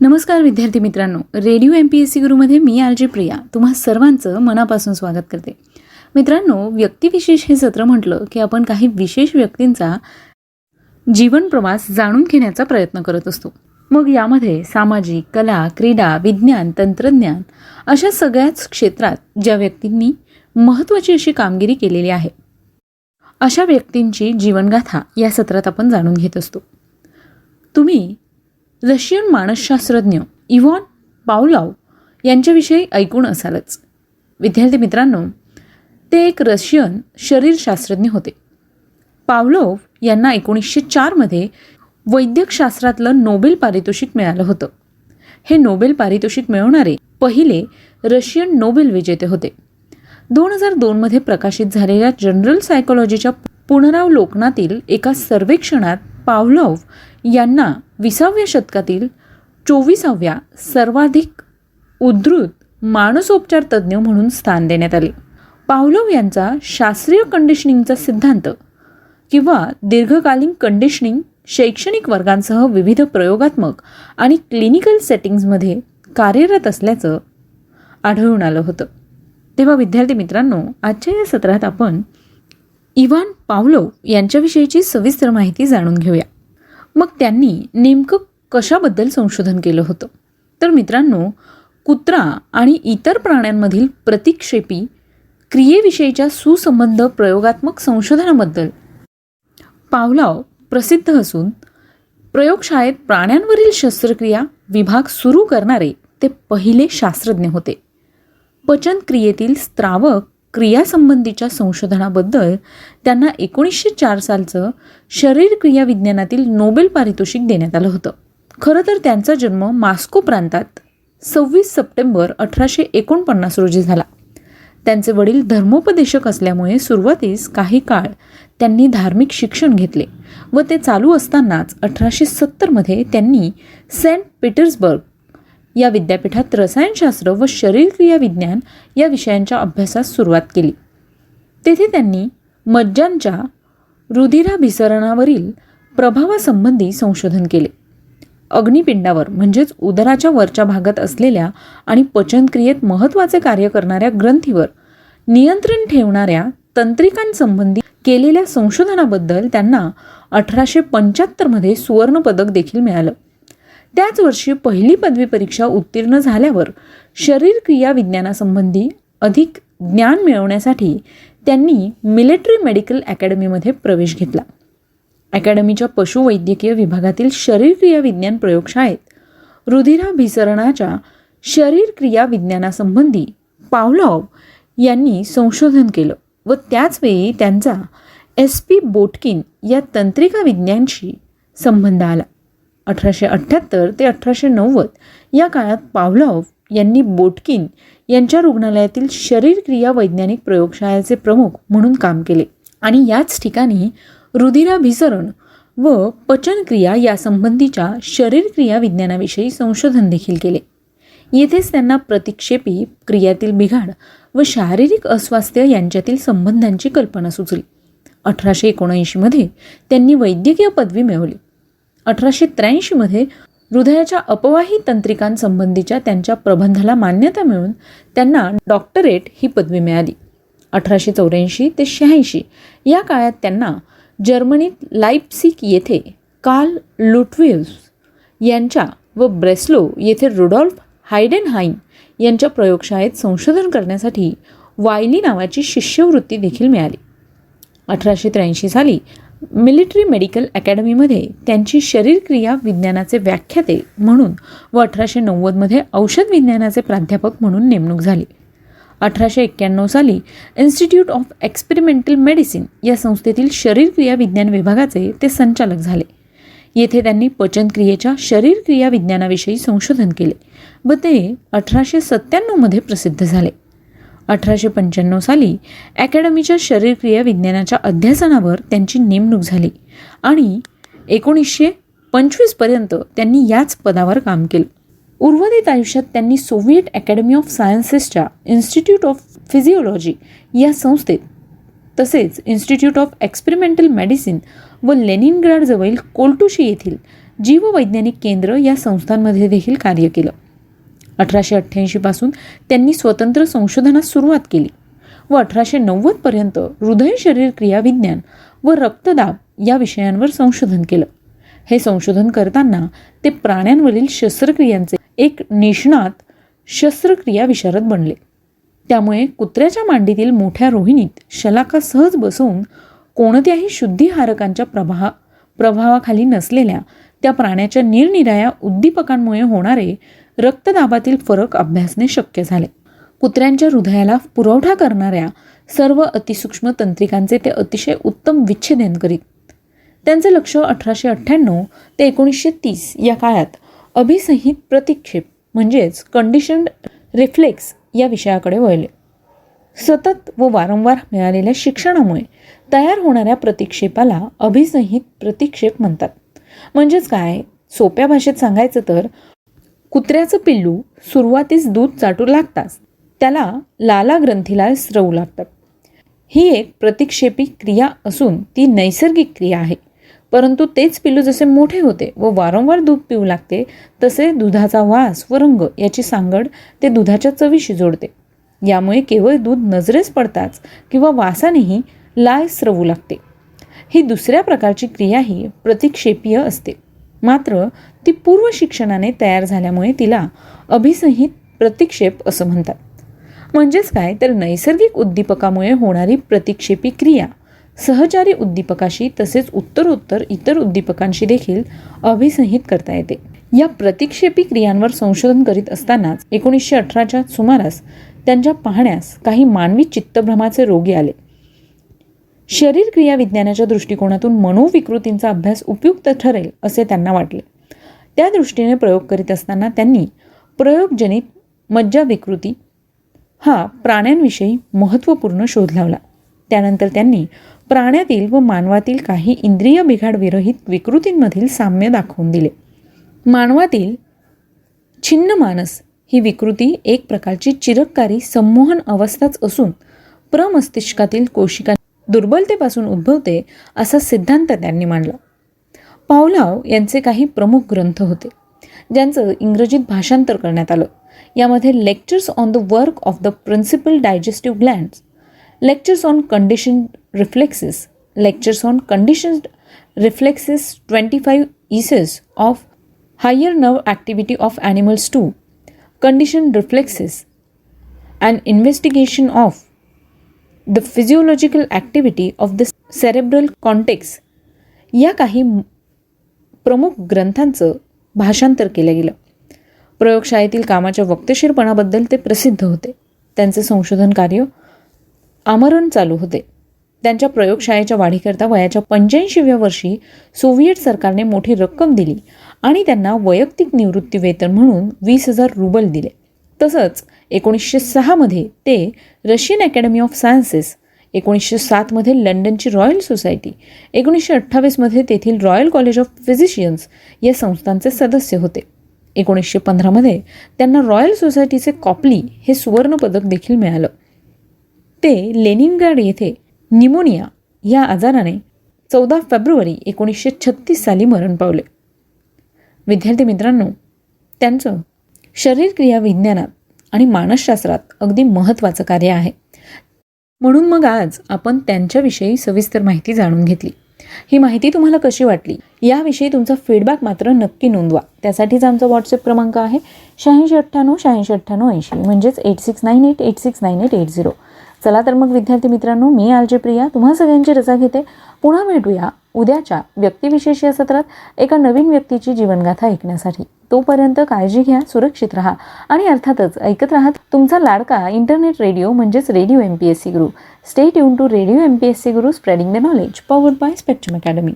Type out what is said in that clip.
नमस्कार विद्यार्थी मित्रांनो. Radio M P S C गुरुमध्ये मी आर जे प्रिया. तुम्हा सर्वांचं मनापासून स्वागत करते. मित्रांनो व्यक्तिविशेष हे सत्र म्हटलं की आपण काही विशेष व्यक्तींचा जीवन प्रवास जाणून घेण्याचा प्रयत्न करत असतो. मग यामध्ये सामाजिक कला क्रीडा विज्ञान तंत्रज्ञान अशा सगळ्याच क्षेत्रात ज्या व्यक्तींनी महत्त्वाची अशी कामगिरी केलेली आहे अशा व्यक्तींची जीवनगाथा या सत्रात आपण जाणून घेत असतो. तुम्ही रशियन मानसशास्त्रज्ञ इव्हॉन पावलाव यांच्याविषयी ऐकून असालच. विद्यार्थी मित्रांनो ते एक रशियन शरीरशास्त्रज्ञ होते. पावलोव यांना एकोणीसशे चारमध्ये वैद्यकशास्त्रातलं नोबेल पारितोषिक मिळालं होतं. हे नोबेल पारितोषिक मिळवणारे पहिले रशियन नोबेल विजेते होते. दोन हजार दोनमध्ये प्रकाशित झालेल्या जनरल सायकोलॉजीच्या पुनरावलोकनातील एका सर्वेक्षणात पावलोव यांना विसाव्या शतकातील चोवीसाव्या सर्वाधिक उद्धृत मानसोपचार तज्ज्ञ म्हणून स्थान देण्यात आले. पावलोव यांचा शास्त्रीय कंडिशनिंगचा सिद्धांत किंवा दीर्घकालीन कंडिशनिंग शैक्षणिक वर्गांसह विविध प्रयोगात्मक आणि क्लिनिकल सेटिंग्जमध्ये कार्यरत असल्याचं आढळून आलं होतं. तेव्हा विद्यार्थी मित्रांनो आजच्या या सत्रात आपण इवान पावलोव यांच्याविषयीची सविस्तर माहिती जाणून घेऊया. मग त्यांनी नेमकं कशाबद्दल संशोधन केलं होतं? तर मित्रांनो कुत्रा आणि इतर प्राण्यांमधील प्रतिक्षेपी क्रियेविषयीच्या सुसंबंध प्रयोगात्मक संशोधनाबद्दल पावलाव प्रसिद्ध असून प्रयोगशाळेत प्राण्यांवरील शस्त्रक्रिया विभाग सुरू करणारे ते पहिले शास्त्रज्ञ होते. पचनक्रियेतील स्त्रावक क्रियासंबंधीच्या संशोधनाबद्दल त्यांना एकोणीसशे चार सालचं शरीरक्रिया विज्ञानातील नोबेल पारितोषिक देण्यात आलं होतं. खरं तर त्यांचा जन्म मास्को प्रांतात सव्वीस सप्टेंबर अठराशे एकोणपन्नास रोजी झाला. त्यांचे वडील धर्मोपदेशक असल्यामुळे सुरुवातीस काही काळ त्यांनी धार्मिक शिक्षण घेतले व ते चालू असतानाच अठराशे सत्तरमध्ये त्यांनी सेंट पीटर्सबर्ग या विद्यापीठात रसायनशास्त्र व शरीरक्रिया विज्ञान या विषयांच्या अभ्यासास सुरुवात केली. तेथे त्यांनी मज्जांच्या रुधिराभिसरणावरील प्रभावासंबंधी संशोधन केले. अग्निपिंडावर म्हणजेच उदराच्या वरच्या भागात असलेल्या आणि पचनक्रियेत महत्त्वाचे कार्य करणाऱ्या ग्रंथीवर नियंत्रण ठेवणाऱ्या तंत्रिकांसंबंधी केलेल्या संशोधनाबद्दल त्यांना अठराशे पंच्याहत्तरमध्ये सुवर्णपदक देखील मिळालं. त्याच वर्षी पहिली पदवी परीक्षा उत्तीर्ण झाल्यावर शरीरक्रिया विज्ञानासंबंधी अधिक ज्ञान मिळवण्यासाठी त्यांनी मिलिटरी मेडिकल अकॅडमीमध्ये प्रवेश घेतला. अकॅडमीच्या पशुवैद्यकीय विभागातील शरीरक्रिया विज्ञान प्रयोगशाळेत रुधिराभिसरणाच्या शरीरक्रिया विज्ञानासंबंधी पावलॉव यांनी संशोधन केलं व त्याचवेळी त्यांचा एस पी बोटकिन या तंत्रिका विज्ञानशी संबंध आला. अठराशे अठ्ठ्याहत्तर ते अठराशे नव्वद या काळात पावलॉव यांनी बोटकिन यांच्या रुग्णालयातील शरीरक्रिया वैज्ञानिक प्रयोगशाळेचे प्रमुख म्हणून काम केले. आणि याच ठिकाणी रुधिराभिसरण व पचनक्रिया यासंबंधीच्या शरीरक्रिया विज्ञानाविषयी संशोधन देखील केले. येथेच त्यांना प्रतिक्षेपी क्रियातील बिघाड व शारीरिक अस्वास्थ्य यांच्यातील संबंधांची कल्पना सुचली. अठराशे एकोणऐंशीमध्ये त्यांनी वैद्यकीय पदवी मिळवली. अठराशे त्र्याऐंशीमध्ये हृदयाच्या अपवाही तंत्रिकांसंबंधीच्या त्यांच्या प्रबंधाला मान्यता मिळून त्यांना डॉक्टरेट ही पदवी मिळाली. अठराशे चौऱ्याऐंशी ते शहाऐंशी या काळात त्यांना जर्मनीत लाईपसिक येथे कार्ल लुटविव्स यांच्या व ब्रेस्लो येथे रुडॉल्फ हायडेनहाईन यांच्या प्रयोगशाळेत संशोधन करण्यासाठी वायली नावाची शिष्यवृत्ती देखील मिळाली. अठराशे त्र्याऐंशी साली मिलिटरी मेडिकल अकॅडमीमध्ये त्यांची शरीरक्रिया विज्ञानाचे व्याख्याते म्हणून व अठराशे नव्वदमध्ये औषध विज्ञानाचे प्राध्यापक म्हणून नेमणूक झाली. अठराशे एक्क्याण्णव साली इन्स्टिट्यूट ऑफ एक्सपेरिमेंटल मेडिसिन या संस्थेतील शरीरक्रिया विज्ञान विभागाचे ते संचालक झाले. येथे त्यांनी पचनक्रियेच्या शरीरक्रिया विज्ञानाविषयी संशोधन केले व ते अठराशे सत्त्याण्णवमध्ये प्रसिद्ध झाले. अठराशे पंच्याण्णव साली अकॅडमीच्या शरीरक्रिया विज्ञानाच्या अध्यासनावर त्यांची नेमणूक झाली आणि एकोणीसशे पंचवीसपर्यंत त्यांनी याच पदावर काम केलं. उर्वरित आयुष्यात त्यांनी सोव्हिएट अकॅडमी ऑफ सायन्सेसच्या इन्स्टिट्यूट ऑफ फिजिओलॉजी या संस्थेत तसेच इन्स्टिट्यूट ऑफ एक्सपेरिमेंटल मेडिसिन व लेनिनग्राडजवळील कोल्टुशी येथील जीववैज्ञानिक केंद्र या संस्थांमध्ये देखील कार्य केलं. अठराशे अठ्ठ्याऐंशीपासून त्यांनी स्वतंत्र संशोधनास सुरुवात केली व अठराशे नव्वदपर्यंत हृदय शरीर क्रिया विज्ञान व रक्तदाब या विषयांवर संशोधन केलं. हे संशोधन करताना ते प्राण्यांवरील शस्त्रक्रियांचे एक निष्णात शस्त्रक्रिया विशारद बनले. त्यामुळे कुत्र्याच्या मांडीतील मोठ्या रोहिणीत शलाका सहज बसवून कोणत्याही शुद्धीहारकांच्या प्रभा प्रभावाखाली नसलेल्या त्या प्राण्याच्या निरनिराया उद्दीपकांमुळे होणारे रक्तदाबातील फरक अभ्यासणे शक्य झाले. कुत्र्यांच्या हृदयाला पुरवठा करणाऱ्या सर्व अतिसूक्ष्म तंत्रिकांचे ते अतिशय उत्तम विच्छेदन करीत. त्यांचे लक्ष अठराशे अठ्ठ्याण्णव ते एकोणीसशे तीस या काळात अभिसंहित प्रतिक्षेप म्हणजेच कंडिशन्ड रिफ्लेक्स या विषयाकडे वळले. सतत व वारंवार मिळालेल्या शिक्षणामुळे तयार होणाऱ्या प्रतिक्षेपाला अभिसंहित प्रतिक्षेप म्हणतात. म्हणजेच काय? सोप्या भाषेत सांगायचं तर कुत्र्याचं पिल्लू सुरुवातीस दूध चाटू लागताच. त्याला लाला ग्रंथीला स्रवू लागतात. ही एक प्रतिक्षेपी क्रिया असून ती नैसर्गिक क्रिया आहे. परंतु तेच पिल्लू जसे मोठे होते व वारंवार दूध पिऊ लागते तसे दुधाचा वास व रंग याची सांगड ते दुधाच्या चवीशी जोडते. यामुळे केवळ दूध नजरेस पडताच किंवा वासानेही लाय स्रवू लागते. ही दुसऱ्या प्रकारची क्रियाही प्रतिक्षेपीय असते. मात्र ती पूर्व शिक्षणाने तयार झाल्यामुळे तिला अभिसंहित प्रतिक्षेप असं म्हणतात. म्हणजेच काय? तर नैसर्गिक उद्दीपकामुळे होणारी प्रतिक्षेपी क्रिया सहचारी उद्दीपकाशी तसेच उत्तरोत्तर इतर उद्दीपकांशी देखील अभिसंहित करता येते. या प्रतिक्षेपी क्रियांवर संशोधन करीत असतानाच एकोणीसशे अठराच्या सुमारास त्यांच्या पाहण्यास काही मानवी चित्तभ्रमाचे रोगी आले. शरीर क्रियाविज्ञानाच्या दृष्टिकोनातून मनोविकृतींचा अभ्यास उपयुक्त ठरेल असे त्यांना वाटले. त्या दृष्टीने प्रयोग करीत असताना त्यांनी प्रयोगजनित मज्जा विकृती हा प्राण्यांविषयी महत्त्वपूर्ण शोध लावला. त्यानंतर त्यांनी प्राण्यातील व मानवातील काही इंद्रिय बिघाड विरहित विकृतींमधील साम्य दाखवून दिले. मानवातील छिन्न मानस ही विकृती एक प्रकारची चिरककारी संमोहन अवस्थाच असून प्रमस्तिष्कातील कोशिका दुर्बलतेपासून उद्भवते असा सिद्धांत त्यांनी मांडला. पावलाव यांचे काही प्रमुख ग्रंथ होते ज्यांचं इंग्रजीत भाषांतर करण्यात आलं. यामध्ये lectures on the work of the principal digestive glands lectures on condition reflexes lectures on condition reflexes twenty five years of higher nerve activity of animals to condition reflexes and investigation of the physiological activity of the cerebral cortex या काही प्रमुख ग्रंथांचं भाषांतर केलं गेलं. प्रयोगशाळेतील कामाच्या वक्तशीरपणाबद्दल ते प्रसिद्ध होते. त्यांचे संशोधन कार्य आमरण चालू होते. त्यांच्या प्रयोगशाळेच्या वाढीकरता वयाच्या पंच्याऐंशीव्या वर्षी सोव्हिएट सरकारने मोठी रक्कम दिली आणि त्यांना वैयक्तिक निवृत्ती वेतन म्हणून वीस हजार रुबल दिले. तसंच एकोणीसशे सहामध्ये ते रशियन अकॅडमी ऑफ सायन्सेस एकोणीसशे सातमध्ये लंडनची रॉयल सोसायटी एकोणीसशे अठ्ठावीसमध्ये तेथील रॉयल कॉलेज ऑफ फिजिशियन्स या संस्थांचे सदस्य होते. एकोणीसशे पंधरामध्ये त्यांना रॉयल सोसायटीचे कॉपली हे सुवर्णपदक देखील मिळालं. ते लेनिनग्राड येथे निमोनिया या आजाराने चौदा फेब्रुवारी एकोणीसशे छत्तीस साली मरण पावले. विद्यार्थी मित्रांनो त्यांचं शरीरक्रिया विज्ञानात आणि मानसशास्त्रात अगदी महत्त्वाचं कार्य आहे. म्हणून मग आज आपण त्यांच्याविषयी सविस्तर माहिती जाणून घेतली. ही माहिती तुम्हाला कशी वाटली? याविषयी तुमचा फीडबॅक मात्र नक्की नोंदवा. त्यासाठीच आमचा व्हॉट्सअप क्रमांक आहे शहाऐंशी अठ्ठ्याण्णव शहाऐंशी अठ्ठ्याण्णव ऐंशी. म्हणजेच eight six nine eight eight six nine eight eight zero चला तर मग विद्यार्थी मित्रांनो मी आलजे प्रिया. तुम्हा सगळ्यांची रजा घेते. पुन्हा भेटूया उद्याच्या व्यक्तिविशेष या सत्रात एका नवीन व्यक्तीची जीवनगाथा ऐकण्यासाठी. तोपर्यंत काळजी घ्या सुरक्षित राहा. आणि अर्थातच ऐकत राहा तुमचा लाडका इंटरनेट रेडिओ म्हणजेच radio M P S C Guru stay tune to radio M P S C Guru spreading the knowledge powered by Spectrum academy